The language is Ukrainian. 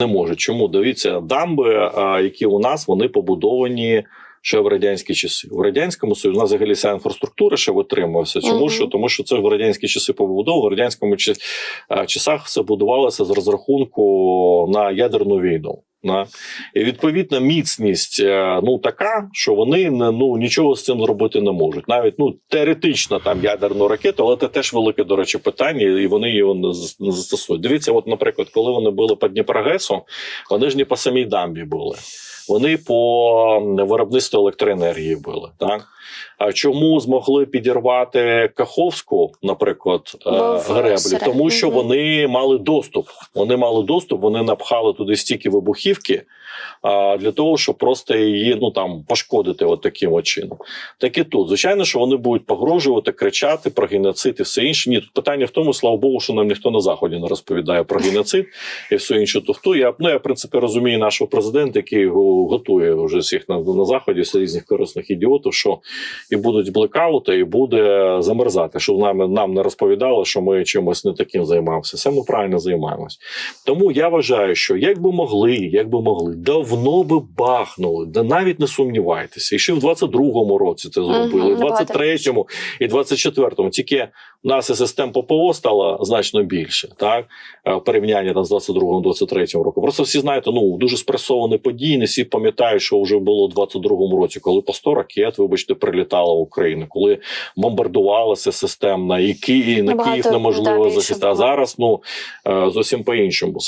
Не може. Чому дивіться, дамби, які у нас вони побудовані ще в радянські часи. В радянському союзі у нас взагалі вся інфраструктура ще витримувалася. Чому угу. що? Тому що це в радянські часи побудовано. В радянському ча- часах все будувалося з розрахунку на ядерну війну. І відповідна міцність е, ну така, що вони ну нічого з цим зробити не можуть. Навіть ну теоретично там ядерну ракету, але це теж велике, до речі, питання, і вони його не застосують. Дивіться, от, наприклад, коли вони були по Дніпрогесу, вони ж не по самій дамбі були. Вони по виробництву електроенергії були. Так а чому змогли підірвати Каховську, наприклад, е, греблі? Тому що вони мали доступ. Вони мали доступ, вони напхали туди стільки вибухівки для того, щоб просто її ну там пошкодити, от таким от чином. Так і тут, звичайно, що вони будуть погрожувати, кричати про геноцид і все інше. Ні, тут питання в тому, слава Богу, що нам ніхто на заході не розповідає про геноцид і все інше. Туфту. Я ну я в принципі розумію нашого президента, який його готує вже всіх на, на заході, з різних корисних ідіотів, що і будуть блекаути, і буде замерзати. Щоб нам, нам не розповідали, що ми чимось не таким займаємося. Все ми правильно займаємось. Тому я вважаю, що як би могли, як би могли, давно би бахнули, да навіть не сумнівайтеся. І ще в 22-му році це зробили, і в Мгм, 23-му, і 24-му. Тільки у нас і систем ППО стало значно більше, так е, в порівнянні там, з 22-му, 23-му роком. Просто всі знаєте, ну дуже спресовані події. Не всі пам'ятають, що вже було в 22-му році, коли по 100 ракет, вибачте, прилітало в Україну, коли бомбардувалася системна і Київ, на Київ неможливо захистити. А зараз ну е, зовсім по іншому